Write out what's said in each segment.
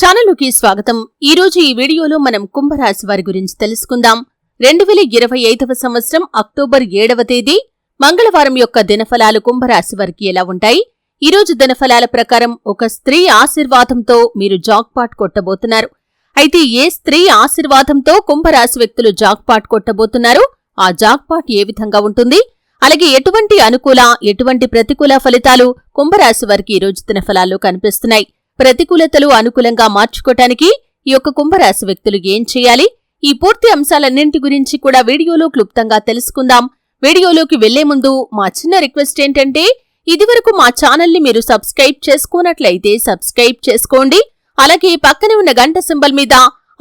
ఛానలుకి స్వాగతం. ఈ రోజు ఈ వీడియోలో మనం కుంభరాశి వారి గురించి తెలుసుకుందాం. రెండు వేల ఇరవై ఐదవ సంవత్సరం అక్టోబర్ ఏడవ తేదీ. మంగళవారం యొక్క దినఫలాలు కుంభరాశి వారికి ఎలా ఉంటాయి? ఈ రోజు దినఫలాల ప్రకారం ఒక స్త్రీ ఆశీర్వాదంతో మీరు జాక్పాట్ కొట్టబోతున్నారు. అయితే ఏ స్త్రీ ఆశీర్వాదంతో కుంభరాశి వ్యక్తులు జాక్పాట్ కొట్టబోతున్నారు ఆ జాక్పాట్ ఏ విధంగా ఉంటుంది? అలాగే ఎటువంటి అనుకూల ఎటువంటి ప్రతికూల ఫలితాలు కుంభరాశి వారికి ఈ రోజు దినఫలాల్లో కనిపిస్తున్నాయి? ప్రతికూలతలు అనుకూలంగా మార్చుకోటానికి ఈ యొక్క కుంభరాశి వ్యక్తులు ఏం చేయాలి? ఈ పూర్తి అంశాలన్నింటి గురించి కూడా వీడియోలో క్లుప్తంగా తెలుసుకుందాం. వీడియోలోకి వెళ్ళే ముందు మా చిన్న రిక్వెస్ట్ ఏంటంటే ఇదివరకు మా ఛానల్ని మీరు సబ్స్క్రైబ్ చేసుకున్నట్లయితే సబ్స్క్రైబ్ చేసుకోండి. అలాగే పక్కనే ఉన్న గంట సింబల్ మీద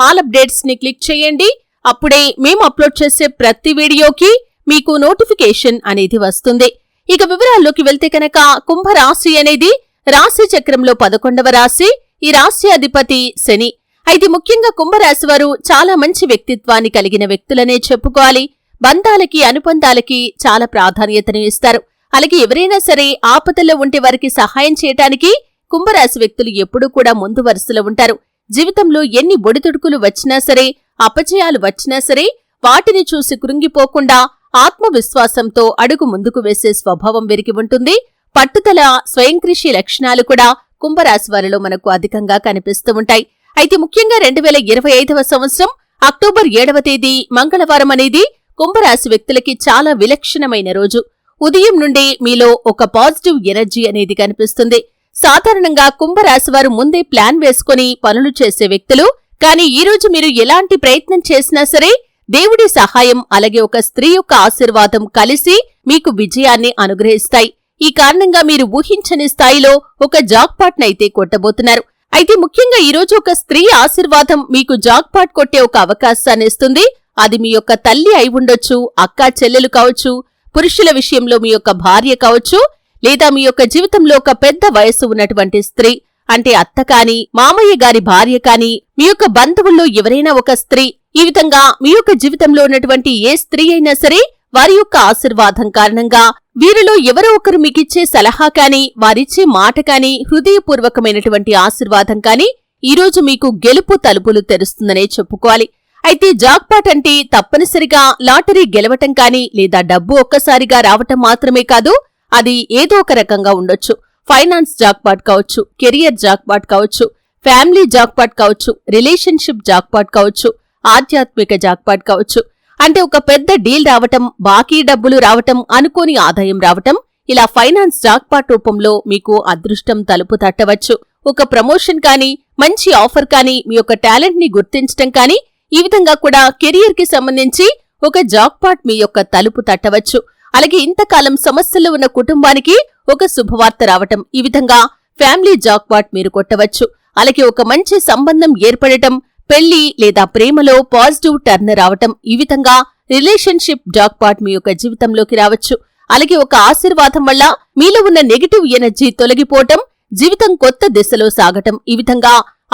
ఆల్ అప్డేట్స్ని క్లిక్ చేయండి. అప్పుడే మేము అప్లోడ్ చేసే ప్రతి వీడియోకి మీకు నోటిఫికేషన్ అనేది వస్తుంది. ఇక వివరాల్లోకి వెళ్తే కనుక కుంభరాశి అనేది రాశి చక్రంలో పదకొండవ రాశి ఈ రాశి అధిపతి శని. అయితే ముఖ్యంగా కుంభరాశి వారు చాలా మంచి వ్యక్తిత్వాన్ని కలిగిన వ్యక్తులనే చెప్పుకోవాలి. బంధాలకి అనుబంధాలకి చాలా ప్రాధాన్యతను ఇస్తారు. అలాగే ఎవరైనా సరే ఆపదల్లో ఉంటే వారికి సహాయం చేయటానికి కుంభరాశి వ్యక్తులు ఎప్పుడూ కూడా ముందు వరుసలో ఉంటారు. జీవితంలో ఎన్ని ఒడిదుడుకులు వచ్చినా సరే అపజయాలు వచ్చినా సరే వాటిని చూసి కృంగిపోకుండా ఆత్మవిశ్వాసంతో అడుగు ముందుకు వేసే స్వభావం వెరికి ఉంటుంది. పట్టుదల స్వయంకృషి లక్షణాలు కూడా కుంభరాశి వారిలో మనకు అధికంగా కనిపిస్తూ ఉంటాయి. అయితే ముఖ్యంగా రెండు వేల ఇరవై ఐదవ సంవత్సరం అక్టోబర్ ఏడవ తేదీ మంగళవారం అనేది కుంభరాశి వ్యక్తులకి చాలా విలక్షణమైన రోజు. ఉదయం నుండి మీలో ఒక పాజిటివ్ ఎనర్జీ అనేది కనిపిస్తుంది. సాధారణంగా కుంభరాశి వారు ముందే ప్లాన్ వేసుకుని పనులు చేసే వ్యక్తులు కానీ ఈ రోజు మీరు ఎలాంటి ప్రయత్నం చేసినా సరే దేవుడి సహాయం అలాగే ఒక స్త్రీ యొక్క ఆశీర్వాదం కలిసి మీకు విజయాన్ని అనుగ్రహిస్తాయి. ఈ కారణంగా మీరు ఊహించని స్థాయిలో ఒక జాక్పాట్నైతే కొట్టబోతున్నారు. అయితే ముఖ్యంగా ఈ రోజు ఒక స్త్రీ ఆశీర్వాదం మీకు జాక్పాట్ కొట్టే ఒక అవకాశాన్ని ఇస్తుంది. అది మీ యొక్క తల్లి అయి ఉండొచ్చు అక్క చెల్లెలు కావచ్చు పురుషుల విషయంలో మీ యొక్క భార్య కావచ్చు లేదా మీ యొక్క జీవితంలో ఒక పెద్ద వయస్సు ఉన్నటువంటి స్త్రీ. అంటే అత్త కాని మామయ్య గారి భార్య కాని మీ యొక్క బంధువుల్లో ఎవరైనా ఒక స్త్రీ. ఈ విధంగా మీ యొక్క జీవితంలో ఉన్నటువంటి ఏ స్త్రీ అయినా సరే వారి యొక్క ఆశీర్వాదం కారణంగా వీరిలో ఎవరో ఒకరు మీకిచ్చే సలహా కాని వారిచ్చే మాట కాని హృదయపూర్వకమైనటువంటి ఆశీర్వాదం కాని ఈరోజు మీకు గెలుపు తలుపులు తెరుస్తుందనే చెప్పుకోవాలి. అయితే జాక్పాట్ అంటే తప్పనిసరిగా లాటరీ గెలవటం కాని లేదా డబ్బు ఒక్కసారిగా రావటం మాత్రమే కాదు అది ఏదో ఒక రకంగా ఉండొచ్చు. ఫైనాన్స్ జాక్పాట్ కావచ్చు కెరియర్ జాక్పాట్ కావచ్చు ఫ్యామిలీ జాక్పాట్ కావచ్చు రిలేషన్షిప్ జాక్పాట్ కావచ్చు ఆధ్యాత్మిక జాక్పాట్ కావచ్చు అంటే ఒక పెద్ద డీల్ రావటం బాకీ డబ్బులు రావటం అనుకోని ఆదాయం రావటం ఇలా ఫైనాన్స్ జాక్పాట్ రూపంలో మీకు అదృష్టం తలుపు తట్టవచ్చు. ఒక ప్రమోషన్ కానీ మంచి ఆఫర్ కానీ మీ యొక్క టాలెంట్ని గుర్తించటం కానీ ఈ విధంగా కూడా కెరియర్కి సంబంధించి ఒక జాక్పాట్ మీ యొక్క తలుపు తట్టవచ్చు. అలాగే ఇంతకాలం సమస్యలు ఉన్న కుటుంబానికి ఒక శుభవార్త రావటం ఈ విధంగా ఫ్యామిలీ జాక్పాట్ మీరు కొట్టవచ్చు. అలాగే ఒక మంచి సంబంధం ఏర్పడటం పెళ్ళి లేదా ప్రేమలో పాజిటివ్ టర్న్ రావటం ఈ విధంగా రిలేషన్షిప్ జాక్పాట్ మీ యొక్క జీవితంలోకి రావచ్చు. అలాగే ఒక ఆశీర్వాదం వల్ల మీలో ఉన్న నెగిటివ్ ఎనర్జీ తొలగిపోవటం జీవితం కొత్త దిశలో సాగటం ఈ విధంగా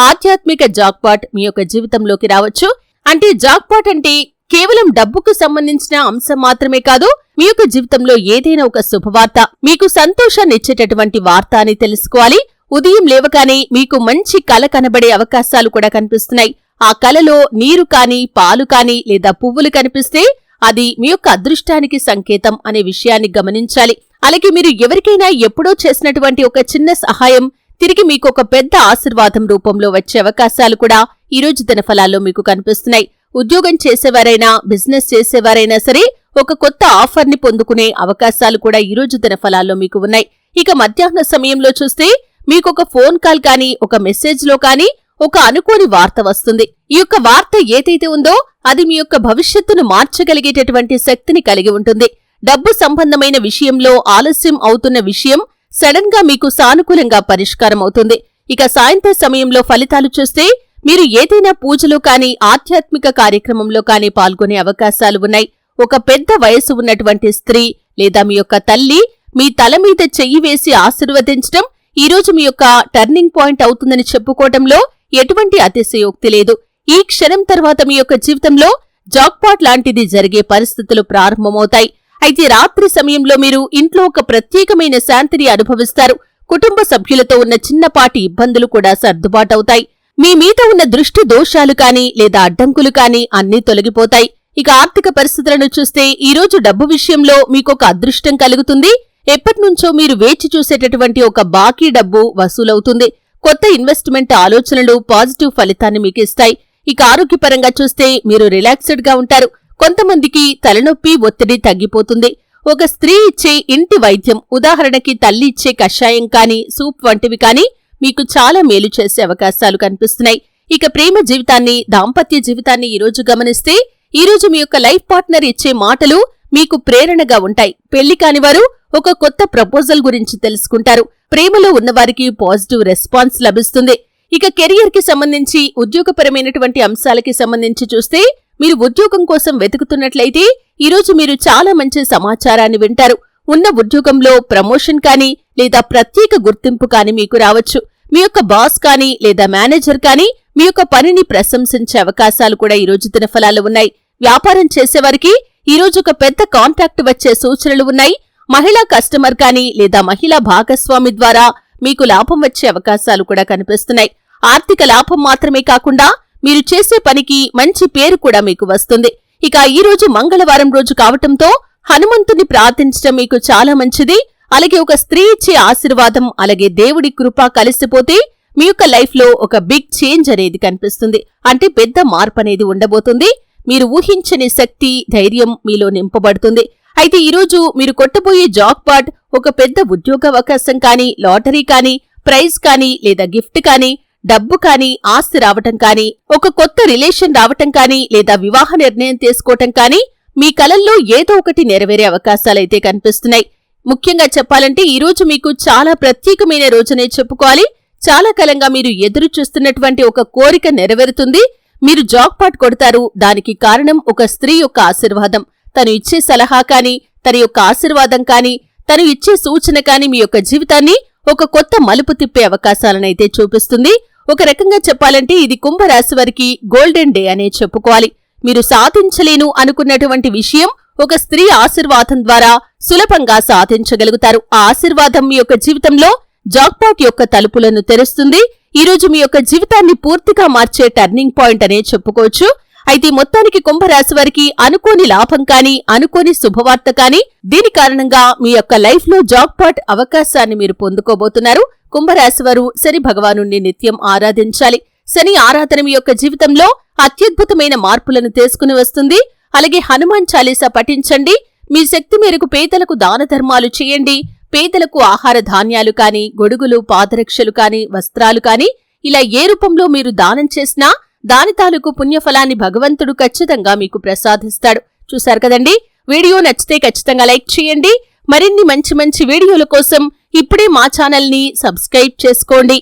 ఆధ్యాత్మిక జాక్పాట్ మీ యొక్క జీవితంలోకి రావచ్చు. అంటే జాక్పాట్ అంటే కేవలం డబ్బుకు సంబంధించిన అంశం మాత్రమే కాదు మీ యొక్క జీవితంలో ఏదైనా ఒక శుభవార్త మీకు సంతోషాన్ని ఇచ్చేటటువంటి వార్త అని తెలుసుకోవాలి. ఉదయం లేవగానే మీకు మంచి కల కనబడే అవకాశాలు కూడా కనిపిస్తున్నాయి. ఆ కలలో నీరు కాని పాలు కాని లేదా పువ్వులు కనిపిస్తే అది మీ యొక్క అదృష్టానికి సంకేతం అనే విషయాన్ని గమనించాలి. అలాగే మీరు ఎవరికైనా ఎప్పుడో చేసినటువంటి ఒక చిన్న సహాయం తిరిగి మీకు ఒక పెద్ద ఆశీర్వాదం రూపంలో వచ్చే అవకాశాలు కూడా ఈరోజు దినఫలాల్లో మీకు కనిపిస్తున్నాయి. ఉద్యోగం చేసేవారైనా బిజినెస్ చేసేవారైనా సరే ఒక కొత్త ఆఫర్ని పొందుకునే అవకాశాలు కూడా ఈరోజు దినఫలాల్లో మీకు ఉన్నాయి. ఇక మధ్యాహ్న సమయంలో చూస్తే మీకొక ఫోన్ కాల్ కానీ ఒక మెసేజ్లో కానీ ఒక అనుకోని వార్త వస్తుంది. ఈ యొక్క వార్త ఏదైతే ఉందో అది మీ యొక్క భవిష్యత్తును మార్చగలిగేటటువంటి శక్తిని కలిగి ఉంటుంది. డబ్బు సంబంధమైన విషయంలో ఆలస్యం అవుతున్న విషయం సడన్గా మీకు సానుకూలంగా పరిష్కారం అవుతుంది. ఇక సాయంత్రం సమయంలో ఫలితాలు చూస్తే మీరు ఏదైనా పూజలో కానీ ఆధ్యాత్మిక కార్యక్రమంలో కానీ పాల్గొనే అవకాశాలు ఉన్నాయి. ఒక పెద్ద వయసు ఉన్నటువంటి స్త్రీ లేదా మీ యొక్క తల్లి మీ తల మీద చెయ్యి వేసి ఆశీర్వదించడం ఈ రోజు మీ యొక్క టర్నింగ్ పాయింట్ అవుతుందని చెప్పుకోవటంలో ఎటువంటి అతిశయోక్తి లేదు. ఈ క్షణం తర్వాత మీ యొక్క జీవితంలో జాక్పాట్ లాంటిది జరిగే పరిస్థితులు ప్రారంభమవుతాయి. అయితే రాత్రి సమయంలో మీరు ఇంట్లో ఒక ప్రత్యేకమైన శాంతిని అనుభవిస్తారు. కుటుంబ సభ్యులతో ఉన్న చిన్నపాటి ఇబ్బందులు కూడా సర్దుబాటవుతాయి. మీ మీద ఉన్న దృష్టి దోషాలు కానీ లేదా అడ్డంకులు కానీ అన్నీ తొలగిపోతాయి. ఇక ఆర్థిక పరిస్థితులను చూస్తే ఈ రోజు డబ్బు విషయంలో మీకొక అదృష్టం కలుగుతుంది. ఎప్పటినుంచో మీరు వేచి చూసేటటువంటి ఒక బాకీ డబ్బు వసూలవుతుంది. కొత్త ఇన్వెస్ట్మెంట్ ఆలోచనలు పాజిటివ్ ఫలితాన్ని మీకు ఇస్తాయి. ఇక ఆరోగ్యపరంగా చూస్తే మీరు రిలాక్స్డ్గా ఉంటారు. కొంతమందికి తలనొప్పి ఒత్తిడి తగ్గిపోతుంది. ఒక స్త్రీ ఇచ్చే ఇంటి వైద్యం ఉదాహరణకి తల్లి ఇచ్చే కషాయం కానీ సూప్ వంటివి కానీ మీకు చాలా మేలు చేసే అవకాశాలు కనిపిస్తున్నాయి. ఇక ప్రేమ జీవితాన్ని దాంపత్య జీవితాన్ని ఈరోజు గమనిస్తే ఈరోజు మీ యొక్క లైఫ్ పార్ట్నర్ ఇచ్చే మాటలు మీకు ప్రేరణగా ఉంటాయి. పెళ్ళి కానివారు ఒక కొత్త ప్రపోజల్ గురించి తెలుసుకుంటారు. ప్రేమలో ఉన్నవారికి పాజిటివ్ రెస్పాన్స్ లభిస్తుంది. ఇక కెరియర్కి సంబంధించి ఉద్యోగపరమైనటువంటి అంశాలకి సంబంధించి చూస్తే మీరు ఉద్యోగం కోసం వెతుకుతున్నట్లయితే ఈరోజు మీరు చాలా మంచి సమాచారాన్ని వింటారు. ఉన్న ఉద్యోగంలో ప్రమోషన్ కానీ లేదా ప్రత్యేక గుర్తింపు కానీ మీకు రావచ్చు. మీ యొక్క బాస్ కానీ లేదా మేనేజర్ కానీ మీ యొక్క పనిని ప్రశంసించే అవకాశాలు కూడా ఈ రోజు దినఫలాలు ఉన్నాయి. వ్యాపారం చేసేవారికి ఈ రోజు ఒక పెద్ద కాంట్రాక్ట్ వచ్చే సూచనలు ఉన్నాయి. మహిళా కస్టమర్ కానీ లేదా మహిళా భాగస్వామి ద్వారా మీకు లాభం వచ్చే అవకాశాలు కూడా కనిపిస్తున్నాయి. ఆర్థిక లాభం మాత్రమే కాకుండా మీరు చేసే పనికి మంచి పేరు కూడా మీకు వస్తుంది. ఇక ఈ రోజు మంగళవారం రోజు కావటంతో హనుమంతుని ప్రార్థించడం మీకు చాలా మంచిది. అలాగే ఒక స్త్రీ ఇచ్చే ఆశీర్వాదం అలాగే దేవుడి కృప కలిసిపోతే మీ యొక్క లైఫ్లో ఒక బిగ్ చేంజ్ అనేది కనిపిస్తుంది. అంటే పెద్ద మార్పు అనేది ఉండబోతుంది. మీరు ఊహించని శక్తి ధైర్యం మీలో నింపబడుతుంది. అయితే ఈరోజు మీరు కొట్టబోయే జాక్పాట్ ఒక పెద్ద ఉద్యోగ అవకాశం కానీ లాటరీ కానీ ప్రైజ్ కానీ లేదా గిఫ్ట్ కానీ డబ్బు కానీ ఆస్తి రావటం కానీ ఒక కొత్త రిలేషన్ రావటం కానీ లేదా వివాహ నిర్ణయం తీసుకోవటం కానీ మీ కలల్లో ఏదో ఒకటి నెరవేరే అవకాశాలైతే కనిపిస్తున్నాయి. ముఖ్యంగా చెప్పాలంటే ఈరోజు మీకు చాలా ప్రత్యేకమైన రోజునే చెప్పుకోవాలి. చాలా కాలంగా మీరు ఎదురు చూస్తున్నటువంటి ఒక కోరిక నెరవేరుతుంది. మీరు జాక్ పాట్ కొడతారు. దానికి కారణం ఒక స్త్రీ యొక్క ఆశీర్వాదం. తను ఇచ్చే సలహా కాని తన యొక్క ఆశీర్వాదం కాని తను ఇచ్చే సూచన కాని మీ యొక్క జీవితాన్ని ఒక కొత్త మలుపు తిప్పే అవకాశాలనైతే చూపిస్తుంది. ఒక రకంగా చెప్పాలంటే ఇది కుంభరాశి వారికి గోల్డెన్ డే అనే చెప్పుకోవాలి. మీరు సాధించలేను అనుకున్నటువంటి విషయం ఒక స్త్రీ ఆశీర్వాదం ద్వారా సులభంగా సాధించగలుగుతారు. ఆ ఆశీర్వాదం మీ యొక్క జీవితంలో జాక్పాట్ యొక్క తలుపులను తెరుస్తుంది. ఈరోజు మీ యొక్క జీవితాన్ని పూర్తిగా మార్చే టర్నింగ్ పాయింట్ అనే చెప్పుకోవచ్చు. అయితే మొత్తానికి కుంభరాశి వారికి అనుకోని లాభం కానీ అనుకోని శుభవార్త కానీ దీని కారణంగా మీ యొక్క లైఫ్లో జాక్పాట్ అవకాశాన్ని మీరు పొందుకోబోతున్నారు. కుంభరాశి వారు శని భగవాను నిత్యం ఆరాధించాలి. శని ఆరాధన మీ యొక్క జీవితంలో అత్యద్భుతమైన మార్పులను తీసుకుని వస్తుంది. అలాగే హనుమాన్ చాలీసా పఠించండి. మీ శక్తి మేరకు పేదలకు దాన ధర్మాలు చేయండి. పేదలకు ఆహార ధాన్యాలు కాని గొడుగులు పాదరక్షలు కాని వస్త్రాలు కాని ఇలా ఏ రూపంలో మీరు దానం చేసినా దాని తాలూకు పుణ్యఫలాన్ని భగవంతుడు ఖచ్చితంగా మీకు ప్రసాదిస్తాడు. చూశారు కదండి? వీడియో నచ్చితే ఖచ్చితంగా లైక్ చేయండి. మరిన్ని మంచి మంచి వీడియోల కోసం ఇప్పుడే మా ఛానల్ని సబ్స్క్రైబ్ చేసుకోండి.